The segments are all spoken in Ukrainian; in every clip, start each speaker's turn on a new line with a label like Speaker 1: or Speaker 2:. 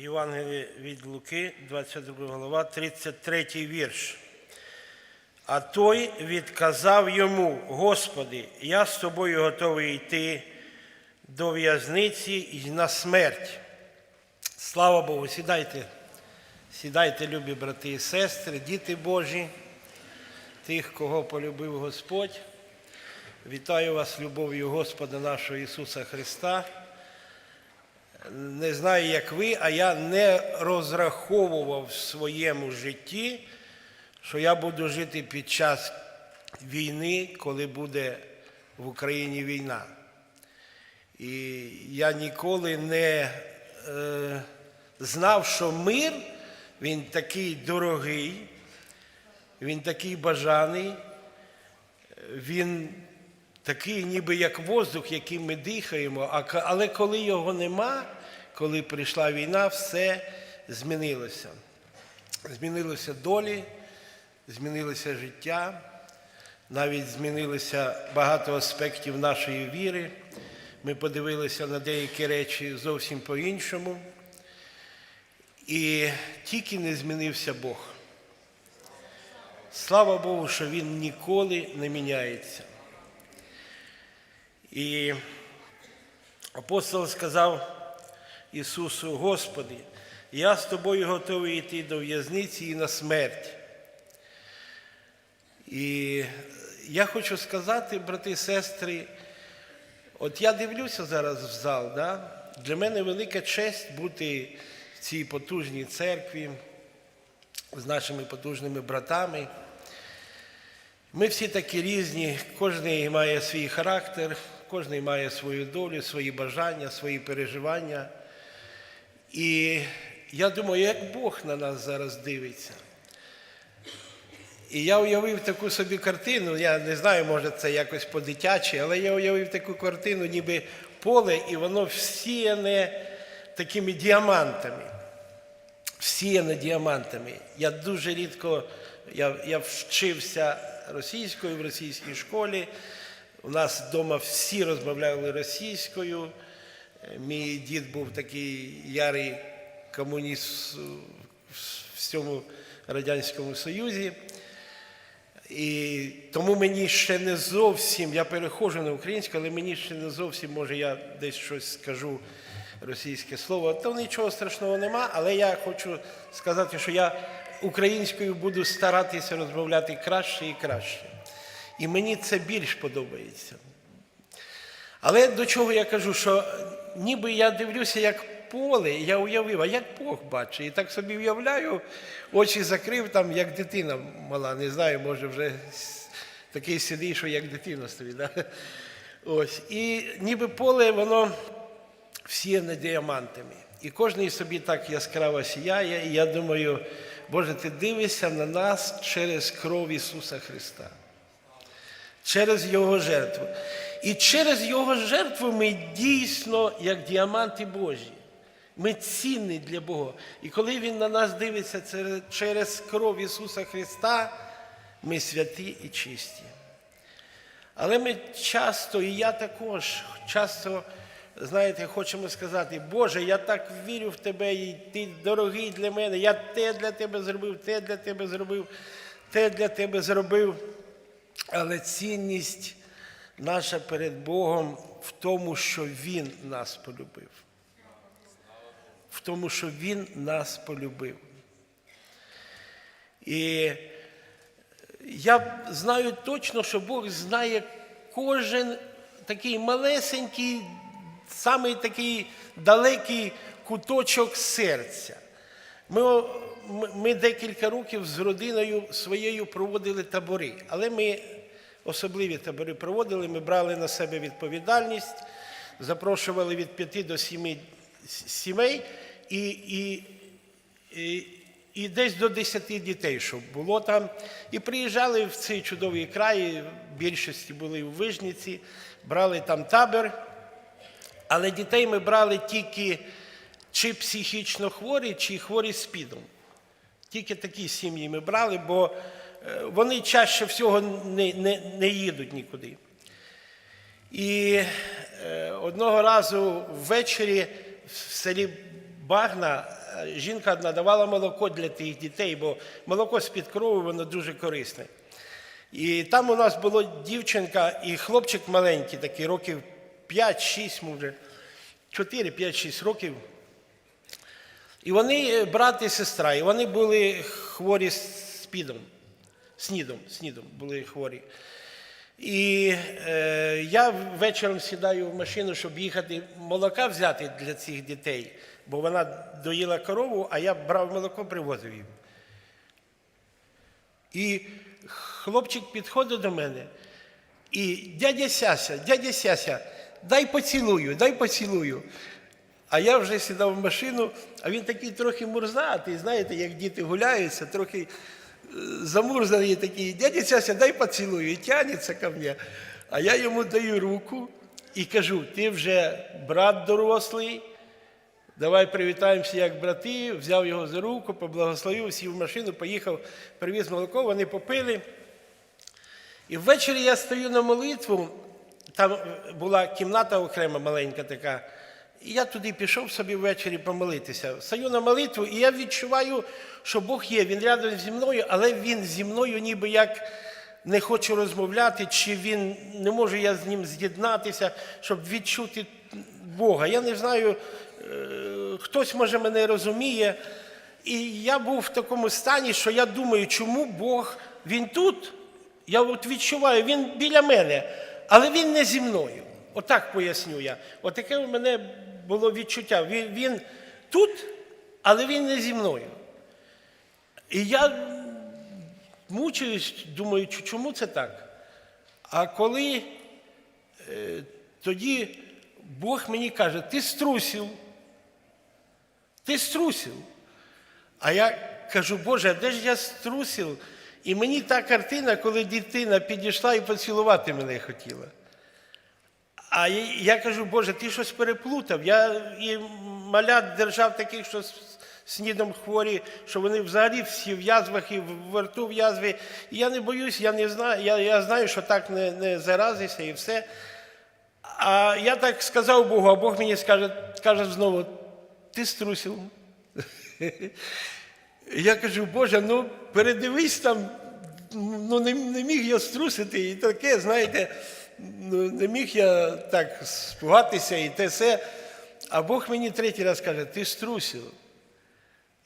Speaker 1: Євангеліє від Луки, 22 глава, 33 вірш. А той відказав йому, Господи, я з тобою готовий йти до в'язниці і на смерть. Слава Богу, сідайте, сідайте, любі брати і сестри, діти Божі, тих, кого полюбив Господь. Вітаю вас любов'ю Господа нашого Ісуса Христа. Не знаю, як ви, а я не розраховував в своєму житті, що я буду жити під час війни, коли буде в Україні війна. І я ніколи не е, знав, що мир, він такий дорогий, він такий бажаний, він такий, ніби як воздух, яким ми дихаємо, але коли його нема, коли прийшла війна, все змінилося. Змінилися долі, змінилося життя, навіть змінилося багато аспектів нашої віри. Ми подивилися на деякі речі зовсім по-іншому. І тільки не змінився Бог. Слава Богу, що Він ніколи не міняється. І апостол сказав Ісусу, Господи, я з тобою готовий йти до в'язниці і на смерть. І я хочу сказати, брати і сестри, от я дивлюся зараз в зал, да? для мене велика честь бути в цій потужній церкві з нашими потужними братами. Ми всі такі різні, кожен має свій характер, кожен має свою долю, свої бажання, свої переживання. І я думаю, як Бог на нас зараз дивиться. І я уявив таку собі картину, я не знаю, може це якось по-дитячі, але я уявив таку картину, ніби поле, і воно всіяне такими діамантами. Всіяне діамантами. Я дуже рідко я, я вчився російською в російській школі. У нас вдома всі розмовляли російською. Мій дід був такий ярий комуніст в всьому Радянському Союзі. І тому мені ще не зовсім, я переходжу на українську, але мені ще не зовсім, може, я десь щось скажу російське слово. То нічого страшного нема, але я хочу сказати, що я українською буду старатися розмовляти краще і краще. І мені це більш подобається. Але до чого я кажу, що ніби я дивлюся, як поле, я уявив, а як Бог бачить. І так собі уявляю, очі закрив, там, як дитина мала, не знаю, може вже такий сидить, що як дитина стоїть. Да? Ось. І ніби поле, воно всіяне діамантами. І кожен собі так яскраво сіяє, і я думаю, Боже, ти дивишся на нас через кров Ісуса Христа через Його жертву. І через Його жертву ми дійсно, як діаманти Божі. Ми цінні для Бога. І коли Він на нас дивиться через кров Ісуса Христа, ми святі і чисті. Але ми часто, і я також часто, знаєте, хочемо сказати, Боже, я так вірю в Тебе, і Ти дорогий для мене, я те для Тебе зробив, те для Тебе зробив, те для Тебе зробив. Але цінність наша перед Богом в тому, що Він нас полюбив. В тому, що Він нас полюбив. І я знаю точно, що Бог знає кожен такий малесенький, самий такий далекий куточок серця. Ми, ми, декілька років з родиною своєю проводили табори, але ми особливі табори проводили, ми брали на себе відповідальність, запрошували від п'яти до сіми сімей і, і, і, і десь до десяти дітей, щоб було там. І приїжджали в цей чудовий край, більшості були в Вижниці, брали там табір. Але дітей ми брали тільки чи психічно хворі, чи хворі спідом. Тільки такі сім'ї ми брали, бо е, вони чаще всього не, не, не їдуть нікуди. І е, одного разу ввечері в селі Багна жінка одна давала молоко для тих дітей, бо молоко з-під крови, воно дуже корисне. І там у нас була дівчинка і хлопчик маленький, такий років 5-6, може, 4-5-6 років. І вони е, брат і сестра, і вони були хворі спідом, снідом, снідом були хворі. І е, я вечором сідаю в машину, щоб їхати молока взяти для цих дітей, бо вона доїла корову, а я брав молоко, привозив їм. І хлопчик підходить до мене, і дядя Сяся, дядя Сяся, дай поцілую, дай поцілую. А я вже сідав в машину, а він такий трохи мурзатий, знаєте, як діти гуляються, трохи е, замурзаний такий, дядя Сяся, дай поцілую, і тягнеться ко мне. А я йому даю руку і кажу, ти вже брат дорослий, давай привітаємося як брати, взяв його за руку, поблагословив, сів в машину, поїхав, привіз молоко, вони попили. І ввечері я стою на молитву, там була кімната окрема маленька така. І я туди пішов собі ввечері помолитися. Стою на молитву, і я відчуваю, що Бог є, Він рядом зі мною, але Він зі мною ніби як не хоче розмовляти, чи він не можу я з ним з'єднатися, щоб відчути Бога. Я не знаю, е, хтось може мене розуміє. І я був в такому стані, що я думаю, чому Бог він тут? Я от відчуваю, він біля мене, але він не зі мною. Отак поясню я. Отаке у мене було відчуття. Він, він тут, але він не зі мною. І я мучуюсь, думаю, чому це так? А коли е, тоді Бог мені каже, ти струсив, ти струсив. А я кажу, Боже, а де ж я струсив? І мені та картина, коли дитина підійшла і поцілувати мене хотіла. А я- кажу, Боже, ти щось переплутав. Я і малят держав таких, що снідом хворі, що вони взагалі всі в язвах і в рту в язві. І я не боюсь, я не знаю, я, я знаю, що так не, не заразишся і все. А я так сказав Богу, а Бог мені скаже, каже знову, ти струсив. Я кажу, Боже, ну передивись там, ну не, не міг я струсити і таке, знаєте, не міг я так спугатися і те все. А Бог мені третій раз каже, ти струсив.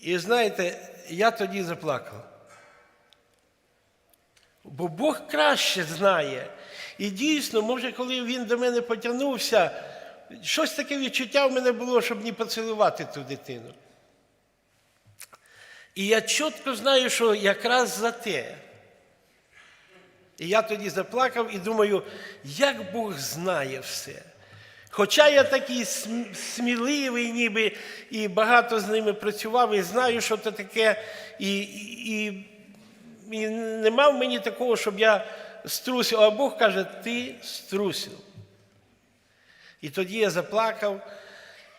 Speaker 1: І знаєте, я тоді заплакав. Бо Бог краще знає. І дійсно, може, коли він до мене потягнувся, щось таке відчуття в мене було, щоб не поцілувати ту дитину. І я чітко знаю, що якраз за те. І я тоді заплакав і думаю, як Бог знає все. Хоча я такий сміливий, ніби і багато з ними працював, і знаю, що це таке, і, і, і нема в мені такого, щоб я струсив. А Бог каже, ти струсив. І тоді я заплакав,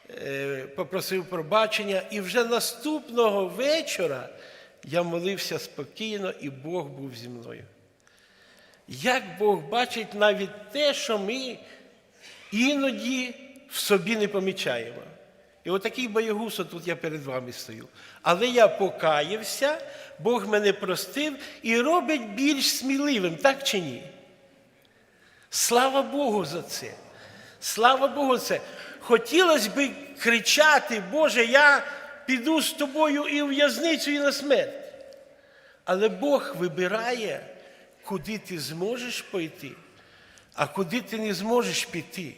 Speaker 1: е, попросив пробачення, і вже наступного вечора я молився спокійно, і Бог був зі мною. Як Бог бачить навіть те, що ми іноді в собі не помічаємо. І отакий боягуз, тут я перед вами стою. Але я покаявся, Бог мене простив і робить більш сміливим, так чи ні? Слава Богу за це. Слава Богу за це. Хотілося б кричати, Боже, я піду з тобою і в в'язницю, і на смерть. Але Бог вибирає, куди ти зможеш пойти, а куди ти не зможеш піти.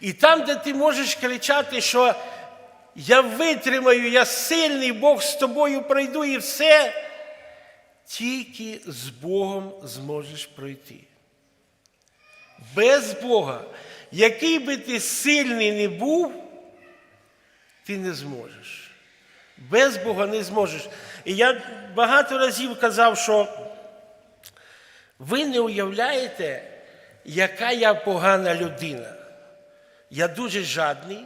Speaker 1: І там, де ти можеш кричати, що я витримаю, я сильний, Бог з тобою пройду і все, тільки з Богом зможеш пройти. Без Бога, який би ти сильний не був, ти не зможеш. Без Бога не зможеш. І я багато разів казав, що ви не уявляєте, яка я погана людина. Я дуже жадний,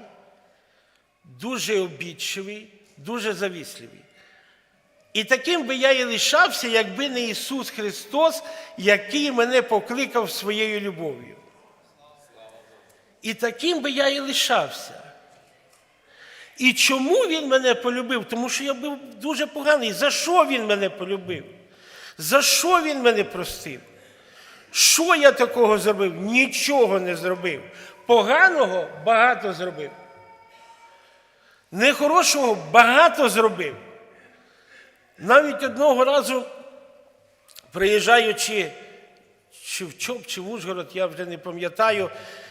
Speaker 1: дуже обідчивий, дуже завісливий. І таким би я і лишався, якби не Ісус Христос, який мене покликав своєю любов'ю. І таким би я і лишався. І чому він мене полюбив? Тому що я був дуже поганий. За що він мене полюбив? За що він мене простив? Що я такого зробив? Нічого не зробив. Поганого багато зробив. Нехорошого багато зробив. Навіть одного разу, приїжджаючи чи в ЧОП, чи в Ужгород, я вже не пам'ятаю,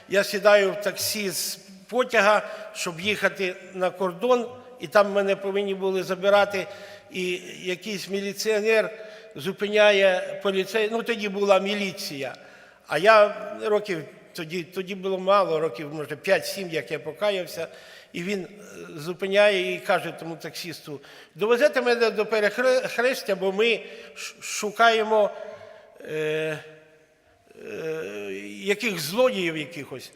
Speaker 1: я сідаю в таксі з потяга, щоб їхати на кордон, і там мене повинні були забирати, і якийсь міліціонер зупиняє поліцей. Ну, тоді була міліція. А я років тоді, тоді було мало, років, може, 5-7, як я покаявся. І він е, зупиняє і каже тому таксісту: довезете мене до перехрестя, бо ми шукаємо е, е, яких злодіїв якихось.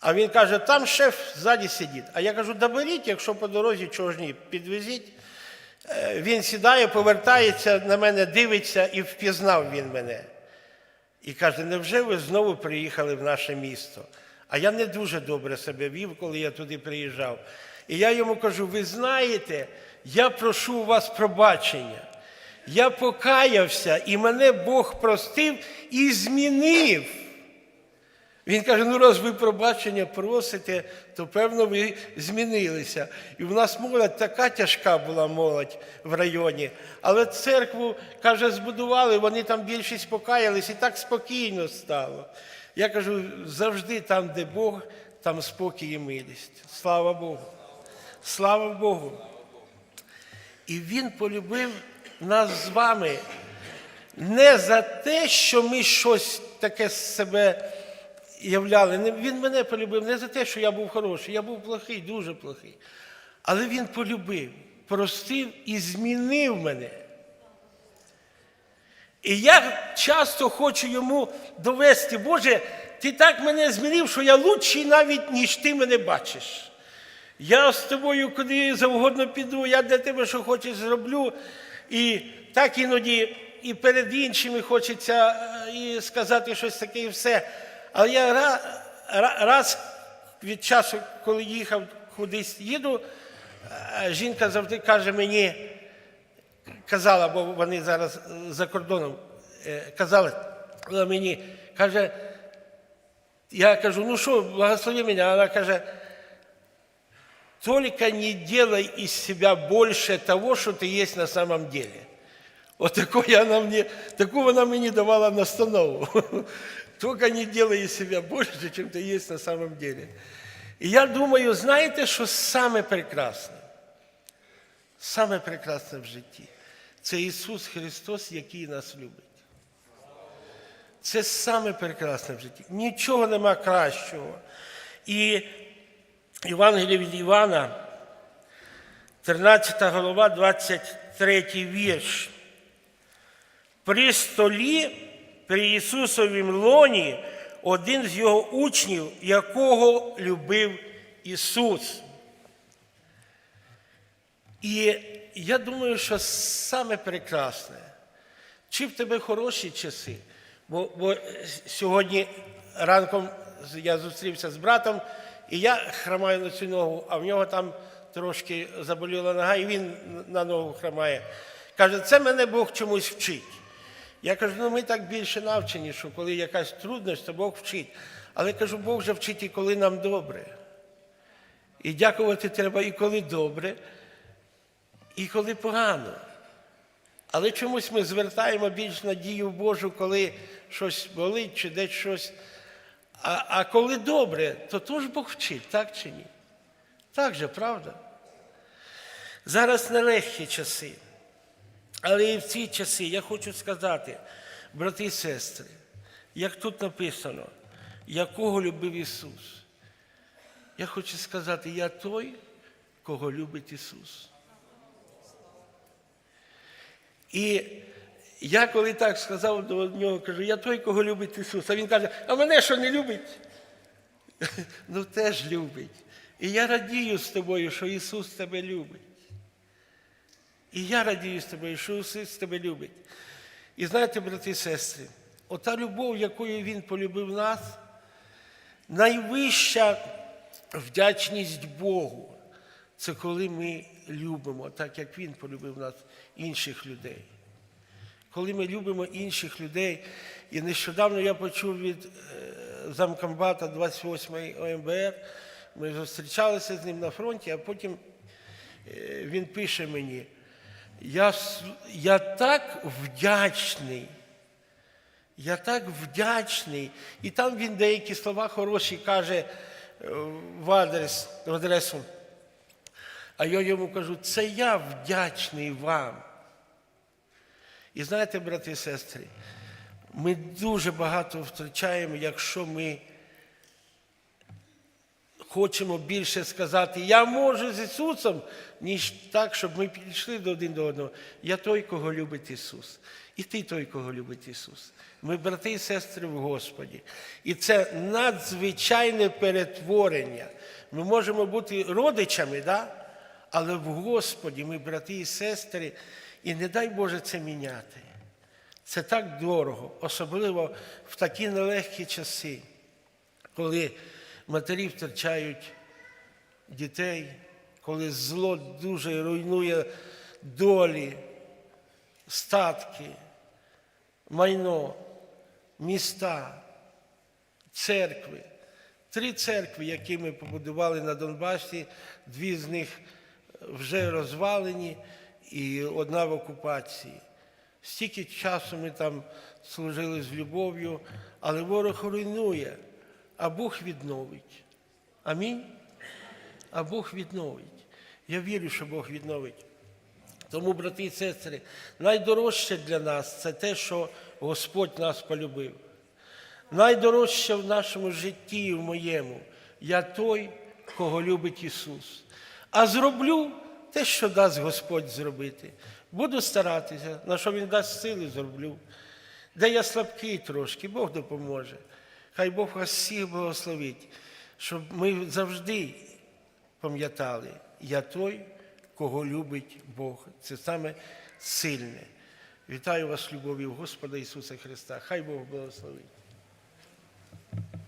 Speaker 1: А він каже, там шеф ззаді сидить. А я кажу, доберіть, якщо по дорозі чого ж ні, підвезіть. Е, Він сідає, повертається на мене, дивиться і впізнав він мене. І каже, невже ви знову приїхали в наше місто? А я не дуже добре себе вів, коли я туди приїжджав. І я йому кажу: ви знаєте, я прошу у вас пробачення. Я покаявся, і мене Бог простив і змінив. Він каже: ну раз ви пробачення просите, то певно ви змінилися. І в нас молодь така тяжка була молодь в районі. Але церкву, каже, збудували, вони там більшість покаялись, і так спокійно стало. Я кажу, завжди там, де Бог, там спокій і милість. Слава Богу. Слава Богу. І Він полюбив нас з вами не за те, що ми щось таке з себе являли. Він мене полюбив не за те, що я був хороший, я був плохий, дуже плохий. Але він полюбив, простив і змінив мене. І я часто хочу йому довести, Боже, ти так мене змінив, що я лучший навіть, ніж ти мене бачиш. Я з тобою куди завгодно піду, я для тебе що хочеш зроблю. І так іноді і перед іншими хочеться е, і сказати щось таке і все. Але я ра- ра- раз від часу, коли їхав кудись їду, е, жінка завжди каже мені, казала, бо вони зараз за кордоном е, казали мені, каже, я кажу, ну що, благослови мене, вона каже, только не делай из себя больше того, что ты есть на самом деле. Вот такое она мне, такую она мне давала настанову. Только не делай из себя больше, чем ты есть на самом деле. І я думаю, знаєте, що саме прекрасне? Саме прекрасне в житті це Ісус Христос, який нас любить. Це саме прекрасне в житті. Нічого нема кращого. І Євангеліє від Івана, 13 голова, 23 вірш. При столі, при Ісусовім лоні, один з його учнів, якого любив Ісус. І я думаю, що саме прекрасне, чи в тебе хороші часи, бо, бо сьогодні ранком я зустрівся з братом, і я хромаю на цю ногу, а в нього там трошки заболіла нога, і він на ногу хромає. Каже, це мене Бог чомусь вчить. Я кажу, ну ми так більше навчені, що коли якась трудність, то Бог вчить. Але кажу, Бог вже вчить і коли нам добре. І дякувати треба і коли добре, і коли погано. Але чомусь ми звертаємо більш надію Божу, коли щось болить чи десь щось. А, а коли добре, то теж Бог вчить, так чи ні? Так же, правда? Зараз нелегкі часи. Але і в ці часи я хочу сказати, брати і сестри, як тут написано, якого любив Ісус. Я хочу сказати, я той, кого любить Ісус. І я коли так сказав до нього, кажу, я той, кого любить Ісус. А він каже, а мене що не любить? Ну теж любить. І я радію з тобою, що Ісус тебе любить. І я радію з тобою, що Ісус тебе любить. І знаєте, брати і сестри, ота любов, якою Він полюбив нас, найвища вдячність Богу. це коли ми любимо, так як Він полюбив нас, інших людей. Коли ми любимо інших людей, і нещодавно я почув від е, замкомбата 28-ї ОМБР, ми зустрічалися з ним на фронті, а потім е, він пише мені, я, я так вдячний, я так вдячний. І там він деякі слова хороші каже е, в, адрес, в адресу. А я йому кажу, це я вдячний вам. І знаєте, брати і сестри, ми дуже багато втрачаємо, якщо ми хочемо більше сказати, я можу з Ісусом, ніж так, щоб ми підійшли до один до одного. Я той, кого любить Ісус. І ти той, кого любить Ісус. Ми брати і сестри в Господі. І це надзвичайне перетворення. Ми можемо бути родичами, да? але в Господі ми брати і сестри, і не дай Боже це міняти. Це так дорого, особливо в такі нелегкі часи, коли матері втрачають дітей, коли зло дуже руйнує долі, статки, майно, міста, церкви. Три церкви, які ми побудували на Донбасі, дві з них вже розвалені і одна в окупації. Стільки часу ми там служили з любов'ю, але ворог руйнує, а Бог відновить. Амінь. А Бог відновить. Я вірю, що Бог відновить. Тому, брати і сестри, найдорожче для нас це те, що Господь нас полюбив. Найдорожче в нашому житті і в моєму я той, кого любить Ісус. А зроблю те, що дасть Господь зробити. Буду старатися, на що Він дасть сили, зроблю. Де я слабкий трошки, Бог допоможе. Хай Бог вас всіх благословить, щоб ми завжди пам'ятали, я той, кого любить Бог. Це саме сильне. Вітаю вас, любов'ю Господа Ісуса Христа. Хай Бог благословить.